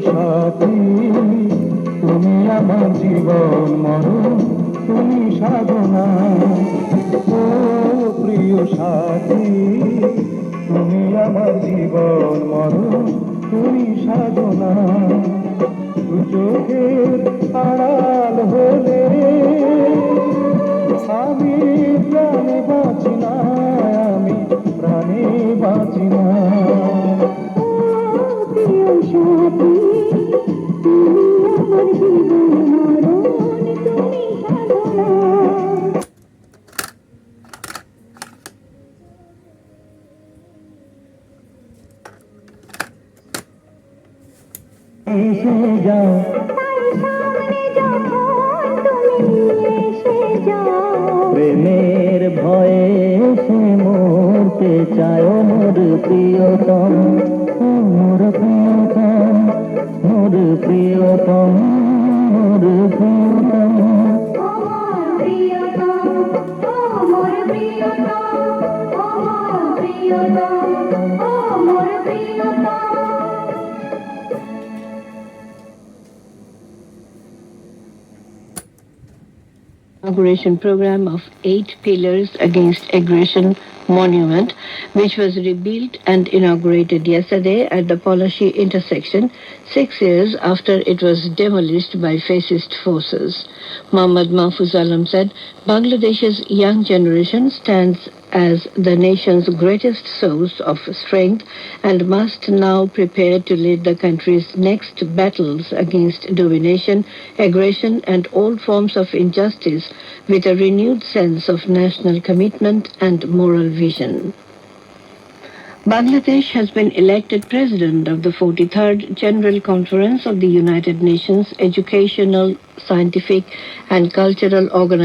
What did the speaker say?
সাথী, তুমি আমার জীবন মরণ, তুমি সাধনা। ও প্রিয় সাথী, তুমি আমার জীবন মরণ, তুমি সাধনা। চোখের আড়াল হলে আমি প্রাণে বাঁচি না, আমি প্রাণে বাঁচি না। এসে যাও। প্রেমের ভয়ে সে মরতে চায় মোর প্রিয়তম মোর প্রিয়তম মোর প্রিয়তম মোর প্রিয়তম। প্রিয়তম ও মোর প্রিয়তম। Inauguration program of eight pillars against aggression monument, which was rebuilt and inaugurated yesterday at the Polashi intersection, six years after it was demolished by fascist forces. Muhammad Mahfuz Alam said, Bangladesh's young generation stands as the nation's greatest source of strength and must now prepare to lead the country's next battles against domination, aggression and all forms of injustice with a renewed sense of national commitment and moral vision. Bangladesh has been elected president of the 43rd General Conference of the United Nations Educational, Scientific and Cultural Organization.